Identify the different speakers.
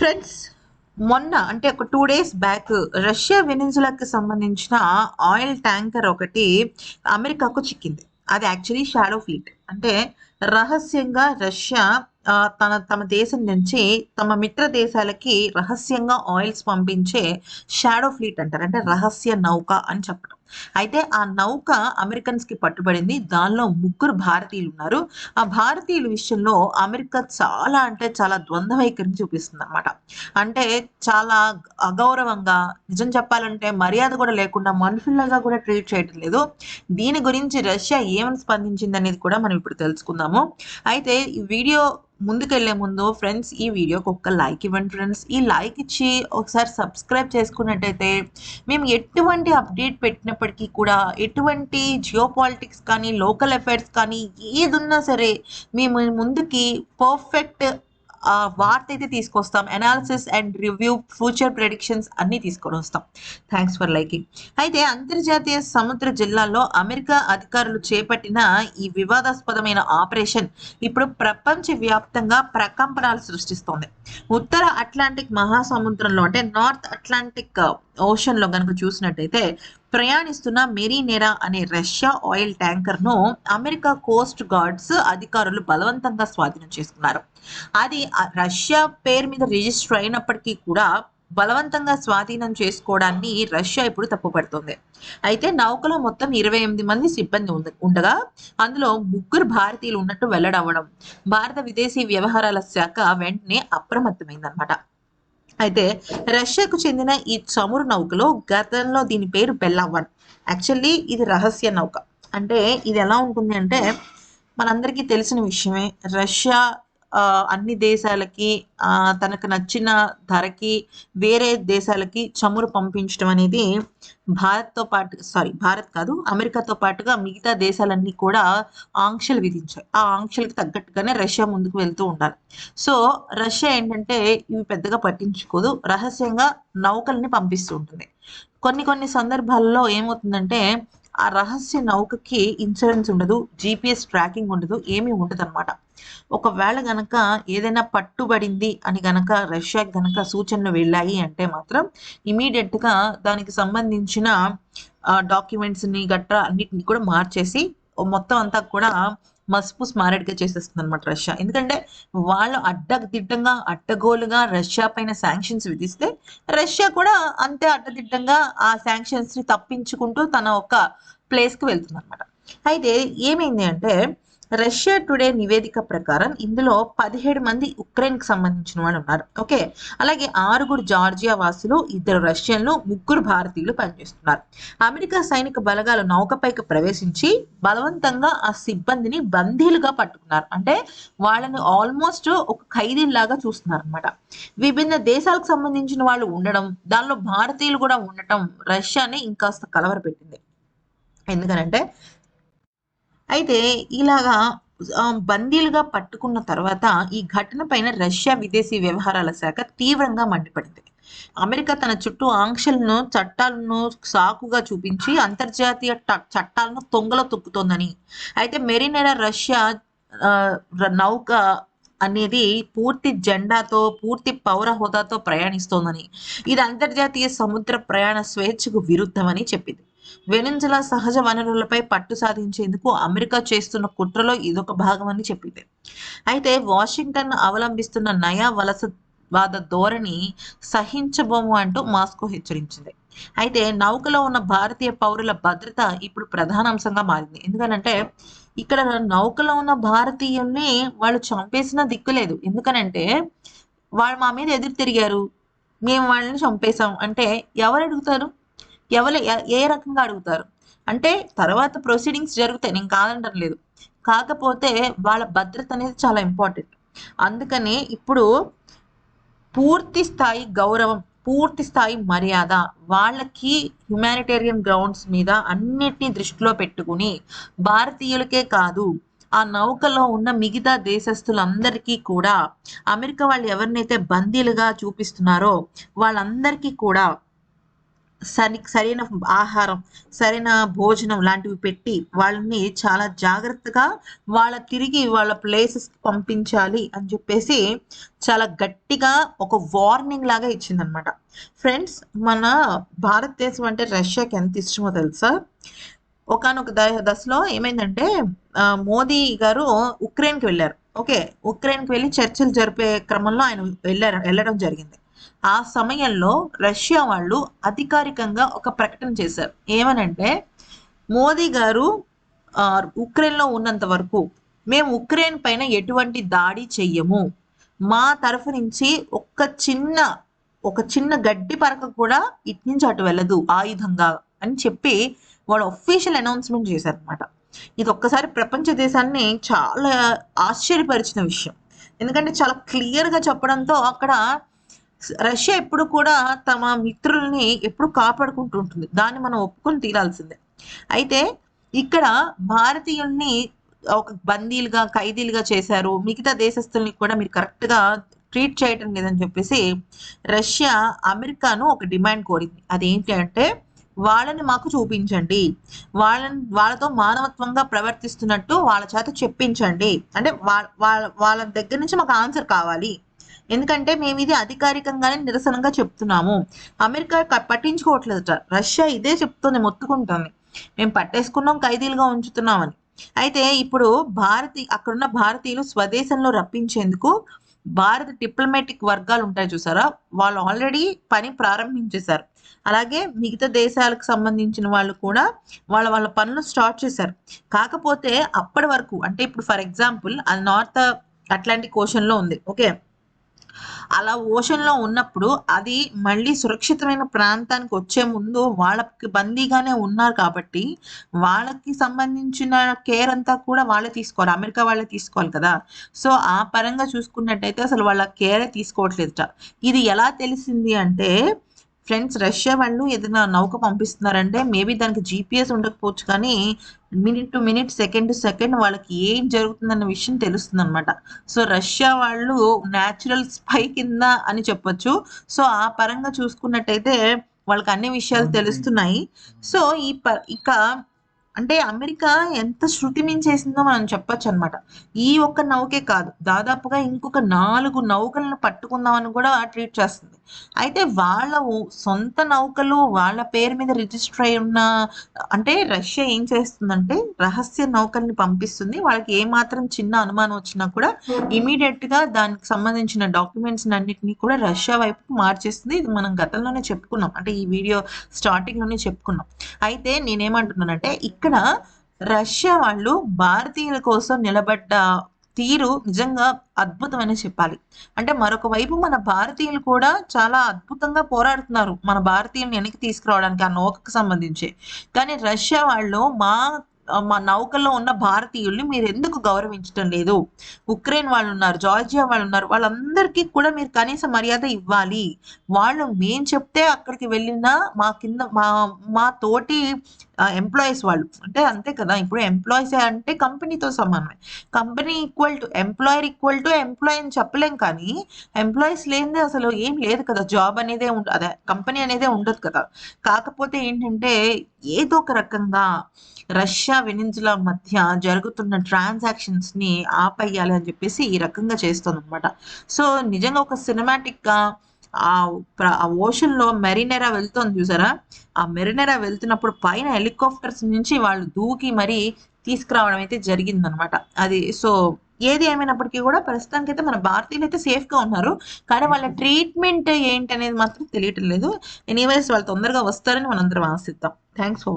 Speaker 1: Friends మొన్న అంటే ఒక టూ డేస్ బ్యాక్ రష్యా వెనిజులాకి సంబంధించిన ఆయిల్ ట్యాంకర్ ఒకటి అమెరికాకు చిక్కింది. అది యాక్చువల్లీ షాడో ఫ్లీట్ అంటే రహస్యంగా రష్యా తన తమ దేశం నుంచి తమ మిత్ర దేశాలకి రహస్యంగా ఆయిల్స్ పంపించే షాడో ఫ్లీట్ అంటారు. అంటే రహస్య నౌక అని చెప్పడం. అయితే ఆ నౌక అమెరికన్స్కి పట్టుబడింది. దానిలో ముగ్గురు భారతీయులు ఉన్నారు ఆ భారతీయుల విషయంలో అమెరికా చాలా అంటే చాలా ద్వంద్వవైఖరిని చూపిస్తుంది అనమాట అంటే చాలా అగౌరవంగా నిజం చెప్పాలంటే మర్యాద కూడా లేకుండా మనుషుల్లాగా కూడా ట్రీట్ చేయటం లేదు. దీని గురించి రష్యా ఏమని స్పందించింది అనేది కూడా మనం ఇప్పుడు తెలుసుకుందాము. అయితే ఈ వీడియో ముందుకెళ్ళే ముందు ఫ్రెండ్స్ ఈ వీడియోకి ఒక్క లైక్ ఇవ్వండి ఫ్రెండ్స్ ఈ లైక్ ఇచ్చి ఒకసారి సబ్స్క్రైబ్ చేసుకున్నట్టయితే మేము ఎటువంటి అప్డేట్ పెట్టినప్పటికీ కూడా ఎటువంటి జియో పాలిటిక్స్ కానీ లోకల్ అఫైర్స్ కానీ ఏదున్నా సరే మేము ముందుకి పర్ఫెక్ట్ వార్త అయితే తీసుకొస్తాం. Analysis and review future predictions అన్నీ తీసుకొని వస్తాం. థ్యాంక్స్ ఫర్ లైకింగ్ అయితే అంతర్జాతీయ సముద్ర జిల్లాల్లో అమెరికా అధికారులు చేపట్టిన ఈ వివాదాస్పదమైన ఆపరేషన్ ఇప్పుడు ప్రపంచ వ్యాప్తంగా ప్రకంపనలు సృష్టిస్తోంది. ఉత్తర అట్లాంటిక్ మహాసముద్రంలో అంటే నార్త్ అట్లాంటిక్ ఓషన్లో కనుక చూసినట్టయితే ప్రయాణిస్తున్న మెరీనెరా అనే రష్యా ఆయిల్ ట్యాంకర్ను అమెరికా కోస్ట్ గార్డ్స్ అధికారులు బలవంతంగా స్వాధీనం చేసుకున్నారు. అది రష్యా పేరు మీద రిజిస్టర్ అయినప్పటికీ కూడా బలవంతంగా స్వాధీనం చేసుకోవడాన్ని రష్యా ఇప్పుడు తప్పుపడుతుంది. అయితే నౌకలో మొత్తం ఇరవై ఎనిమిది మంది సిబ్బంది ఉంది ఉండగా అందులో ముగ్గురు భారతీయులు ఉన్నట్టు వెల్లడవ్వడం భారత విదేశీ వ్యవహారాల శాఖ వెంటనే అప్రమత్తమైందనమాట అయితే రష్యాకు చెందిన ఈ చమురు నౌకలో గతంలో దీని పేరు బెల్లవన్. యాక్చువల్లీ ఇది రహస్య నౌక. అంటే ఇది ఎలా ఉంటుంది అంటే మనందరికీ తెలిసిన విషయమే. రష్యా అన్ని దేశాలకి తనకు నచ్చిన ధరకి వేరే దేశాలకి చమురు పంపించడం అనేది భారత్తో పాటు సారీ భారత్ కాదు అమెరికాతో పాటుగా మిగతా దేశాలన్నీ కూడా ఆంక్షలు విధించాయి. ఆ ఆంక్షలకు తగ్గట్టుగానే రష్యా ముందుకు వెళ్తూ ఉండాలి. సో రష్యా ఏంటంటే ఇవి పెద్దగా పట్టించుకోదు. రహస్యంగా నౌకల్ని పంపిస్తూ ఉంటుంది. కొన్ని కొన్ని సందర్భాల్లో ఏమవుతుందంటే ఆ రహస్య నౌకకి ఇన్సూరెన్స్ ఉండదు జీపీఎస్ ట్రాకింగ్ ఉండదు ఏమీ ఉండదు అనమాట ఒకవేళ గనక ఏదైనా పట్టుబడింది అని గనక రష్యా గనక సూచనలు వెళ్ళాయి అంటే మాత్రం ఇమీడియట్గా దానికి సంబంధించిన డాక్యుమెంట్స్ని గట్రా అన్నిటిని కూడా మార్చేసి మొత్తం అంతా కూడా మస్పుస్ మారేడుగా చేసేస్తుంది అనమాట రష్యా. ఎందుకంటే వాళ్ళు అడ్డదిడ్డంగా అడ్డగోలుగా రష్యా పైన శాంక్షన్స్ విధిస్తే రష్యా కూడా అంతే అడ్డదిడ్డంగా ఆ శాంక్షన్స్ని తప్పించుకుంటూ తన ఒక ప్లేస్కి వెళ్తుంది అనమాట అయితే ఏమైంది అంటే రష్యా టుడే నివేదిక ప్రకారం ఇందులో పదిహేడు మంది ఉక్రెయిన్కి సంబంధించిన వాళ్ళు ఉన్నారు. ఓకే? అలాగే ఆరుగురు జార్జియా వాసులు ఇద్దరు రష్యన్లు ముగ్గురు భారతీయులు పనిచేస్తున్నారు. అమెరికా సైనిక బలగాలు నౌకపైకి ప్రవేశించి బలవంతంగా ఆ సిబ్బందిని బందీలుగా పట్టుకున్నారు. అంటే వాళ్ళని ఆల్మోస్ట్ ఒక ఖైదీల్లాగా చూస్తున్నారు అనమాట విభిన్న దేశాలకు సంబంధించిన వాళ్ళు ఉండడం దానిలో భారతీయులు కూడా ఉండటం రష్యాని ఇంకాస్త కలవరపెట్టింది. ఎందుకనంటే అయితే ఇలాగా బందీలుగా పట్టుకున్న తర్వాత ఈ ఘటన పైన రష్యా విదేశీ వ్యవహారాల శాఖ తీవ్రంగా మండిపడింది. అమెరికా తన చుట్టూ ఆంక్షలను చట్టాలను సాకుగా చూపించి అంతర్జాతీయ చట్టాలను తొంగలో తొక్కుతోందని. అయితే మెరీనెరా రష్యా నౌక అనేది పూర్తి జెండాతో పూర్తి పౌర హోదాతో ప్రయాణిస్తోందని. ఇది అంతర్జాతీయ సముద్ర ప్రయాణ స్వేచ్ఛకు విరుద్ధమని చెప్పింది. వెనింజలా సహజ వనరులపై పట్టు సాధించేందుకు అమెరికా చేస్తున్న కుట్రలో ఇదొక భాగమని చెప్పింది. అయితే వాషింగ్టన్ అవలంబిస్తున్న నయా వలసవాద ధోరణి సహించబోము అంటూ మాస్కో హెచ్చరించింది. అయితే నౌకలో ఉన్న భారతీయ పౌరుల భద్రత ఇప్పుడు ప్రధాన అంశంగా మారింది. ఎందుకనంటే ఇక్కడ నౌకలో ఉన్న భారతీయుల్ని వాళ్ళు చంపేసిన దిక్కులేదు ఎందుకనంటే వాళ్ళు మా మీద ఎదురు తిరిగారు. మేము వాళ్ళని చంపేశాం. అంటే ఎవరు అడుగుతారు? ఎవరు ఏ రకంగా అడుగుతారు? అంటే తర్వాత ప్రొసీడింగ్స్ జరుగుతాయి. నేను కాదంటం లేదు. కాకపోతే వాళ్ళ భద్రత అనేది చాలా ఇంపార్టెంట్ అందుకని ఇప్పుడు పూర్తి స్థాయి గౌరవం పూర్తి స్థాయి మర్యాద వాళ్ళకి హ్యుమానిటేరియన్ గ్రౌండ్స్ మీద అన్నిటినీ దృష్టిలో పెట్టుకుని భారతీయులకే కాదు ఆ నౌకలో ఉన్న మిగతా దేశస్తులందరికీ కూడా అమెరికా వాళ్ళు ఎవరినైతే బందీలుగా చూపిస్తున్నారో వాళ్ళందరికీ కూడా సరి సరైన ఆహారం సరైన భోజనం లాంటివి పెట్టి వాళ్ళని చాలా జాగ్రత్తగా వాళ్ళ తిరిగి వాళ్ళ ప్లేసెస్ పంపించాలి అని చెప్పేసి చాలా గట్టిగా ఒక వార్నింగ్ లాగా ఇచ్చిందనమాట. ఫ్రెండ్స్ మన భారతదేశం అంటే రష్యాకి ఎంత ఇష్టమో తెలుసా? ఒకనొక దశలో ఏమైందంటే మోదీ గారు ఉక్రెయిన్కి వెళ్ళారు. ఓకే ఉక్రెయిన్కి వెళ్ళి చర్చలు జరిపే క్రమంలో ఆయన వెళ్ళారు వెళ్ళడం జరిగింది. ఆ సమయంలో రష్యా వాళ్ళు అధికారికంగా ఒక ప్రకటన చేశారు. ఏమనంటే మోదీ గారు ఆ, ఉక్రెయిన్లో ఉన్నంత వరకు మేము ఉక్రెయిన్ పైన ఎటువంటి దాడి చెయ్యము. మా తరఫు నుంచి ఒక్క చిన్న ఒక చిన్న గడ్డి పరక కూడా ఇటు నుంచి అటు వెళ్ళదు ఆయుధంగా అని చెప్పి వాళ్ళు ఒఫీషియల్ అనౌన్స్మెంట్ చేశారనమాట ఇది ఒక్కసారి ప్రపంచ దేశాన్ని చాలా ఆశ్చర్యపరిచిన విషయం. ఎందుకంటే చాలా క్లియర్గా చెప్పడంతో అక్కడ రష్యా ఎప్పుడు కూడా తమ మిత్రుల్ని ఎప్పుడు కాపాడుకుంటూ ఉంటుంది. దాన్ని మనం ఒప్పుకొని తీరాల్సిందే. అయితే ఇక్కడ భారతీయుల్ని ఒక బందీలుగా ఖైదీలుగా చేశారు. మిగతా దేశస్తుల్ని కూడా మీరు కరెక్ట్గా ట్రీట్ చేయటం లేదని చెప్పేసి రష్యా అమెరికాను ఒక డిమాండ్ కోరింది. అదేంటి అంటే వాళ్ళని మాకు చూపించండి. వాళ్ళని వాళ్ళతో మానవత్వంగా ప్రవర్తిస్తున్నట్టు వాళ్ళ చేత చెప్పించండి. అంటే వాళ్ళ వాళ్ళ వాళ్ళ దగ్గర నుంచి మాకు ఆన్సర్ కావాలి. ఎందుకంటే మేము ఇది అధికారికంగానే నిరసనగా చెప్తున్నాము. అమెరికా పట్టించుకోవట్లేదట. రష్యా ఇదే చెప్తుంది మొత్తుకుంటుంది. మేము పట్టేసుకున్నాం ఖైదీలుగా ఉంచుతున్నామని. అయితే ఇప్పుడు భారతీ అక్కడున్న భారతీయులు స్వదేశంలో రప్పించేందుకు భారత డిప్లొమాటిక్ వర్గాలు ఉంటాయి చూసారా? వాళ్ళు ఆల్రెడీ పని ప్రారంభించేశారు. అలాగే మిగతా దేశాలకు సంబంధించిన వాళ్ళు కూడా వాళ్ళ వాళ్ళ పనులు స్టార్ట్ చేశారు. కాకపోతే అప్పటి వరకు అంటే ఇప్పుడు ఫర్ ఎగ్జాంపుల్ అది నార్త్ అట్లాంటిక్ ఓషన్లో ఉంది. ఓకే? అలా ఓషన్లో ఉన్నప్పుడు అది మళ్ళీ సురక్షితమైన ప్రాంతానికి వచ్చే ముందు వాళ్ళకి బందీగానే ఉన్నారు కాబట్టి వాళ్ళకి సంబంధించిన కేర్ అంతా కూడా వాళ్ళే తీసుకోవాలి. అమెరికా వాళ్ళే తీసుకోవాలి కదా. సో ఆ పరంగా చూసుకున్నట్టయితే అసలు వాళ్ళ కేరే తీసుకోవట్లేదుట. ఇది ఎలా తెలిసింది అంటే ఫ్రెండ్స్ రష్యా వాళ్ళు ఏదైనా నౌక పంపిస్తున్నారంటే మేబీ దానికి జీపీఎస్ ఉండకపోవచ్చు కానీ minute to minute second to second వాళ్ళకి ఏం జరుగుతుందన్న విషయం తెలుస్తుంది అనమాట సో రష్యా వాళ్ళు న్యాచురల్ స్పై కింద అని చెప్పొచ్చు. సో ఆ పరంగా చూసుకున్నట్టయితే వాళ్ళకి అన్ని విషయాలు తెలుస్తున్నాయి. సో ఈ ప ఇక అంటే అమెరికా ఎంత శృతి మించేసిందో మనం చెప్పొచ్చు అనమాట ఈ ఒక్క నౌకే కాదు దాదాపుగా ఇంకొక నాలుగు నౌకలను పట్టుకుందామని కూడా ట్రీట్ చేస్తుంది. అయితే వాళ్ళ సొంత నౌకలు వాళ్ళ పేరు మీద రిజిస్టర్ అయి ఉన్న అంటే రష్యా ఏం చేస్తుందంటే రహస్య నౌకల్ని పంపిస్తుంది. వాళ్ళకి ఏ మాత్రం చిన్న అనుమానం వచ్చినా కూడా ఇమీడియట్గా దానికి సంబంధించిన డాక్యుమెంట్స్ అన్నిటిని కూడా రష్యా వైపుకి మార్చేస్తుంది. ఇది మనం గతంలోనే చెప్పుకున్నాం. అంటే ఈ వీడియో స్టార్టింగ్లోనే చెప్పుకున్నాం. అయితే నేనేమంటున్నానంటే ఇక్కడ రష్యా వాళ్ళు భారతీయుల కోసం నిలబడ్డ తీరు నిజంగా అద్భుతమని చెప్పాలి. అంటే మరొక వైపు మన భారతీయులు కూడా చాలా అద్భుతంగా పోరాడుతున్నారు మన భారతీయులను వెనక్కి తీసుకురావడానికి ఆ నౌకకు సంబంధించి. కానీ రష్యా వాళ్ళు మా మా నౌకల్లో ఉన్న భారతీయుల్ని మీరు ఎందుకు గౌరవించడం లేదు? ఉక్రెయిన్ వాళ్ళు ఉన్నారు జార్జియా వాళ్ళు ఉన్నారు వాళ్ళందరికీ కూడా మీరు కనీస మర్యాద ఇవ్వాలి. వాళ్ళు మేం చెప్తే అక్కడికి వెళ్ళినా మా కింద మా మా తోటి ఎంప్లాయీస్ వాళ్ళు అంటే అంతే కదా ఇప్పుడు ఎంప్లాయీస్ అంటే కంపెనీతో సమానమే. Company equal to employer equal to employee అని చెప్పలేం కానీ ఎంప్లాయీస్ లేనిదే అసలు ఏం లేదు కదా జాబ్ అనేదే ఉండదు అదే కంపెనీ అనేదే ఉండదు కదా. కాకపోతే ఏంటంటే ఏదో ఒక రకంగా రష్యా వెనిజులా మధ్య జరుగుతున్న ట్రాన్సాక్షన్స్ని ఆపేయాలి అని చెప్పేసి ఈ రకంగా చేస్తుంది అనమాట సో నిజంగా ఒక సినిమాటిక్గా ఆ ఓషన్లో మెరినెరా వెళ్తుంది చూసారా? ఆ మెరినెరా వెళ్తున్నప్పుడు పైన హెలికాప్టర్స్ నుంచి వాళ్ళు దూకి మరి తీసుకురావడం అయితే జరిగిందనమాట అది సో ఏది ఏమైనప్పటికీ కూడా ప్రస్తుతానికి అయితే మన భారతీయులు అయితే సేఫ్గా ఉన్నారు. కానీ వాళ్ళ ట్రీట్మెంట్ ఏంటి అనేది మాత్రం తెలియటం లేదు. ఎనీవేస్ వాళ్ళు తొందరగా వస్తారని మనందరం ఆశిద్దాం. Thanks for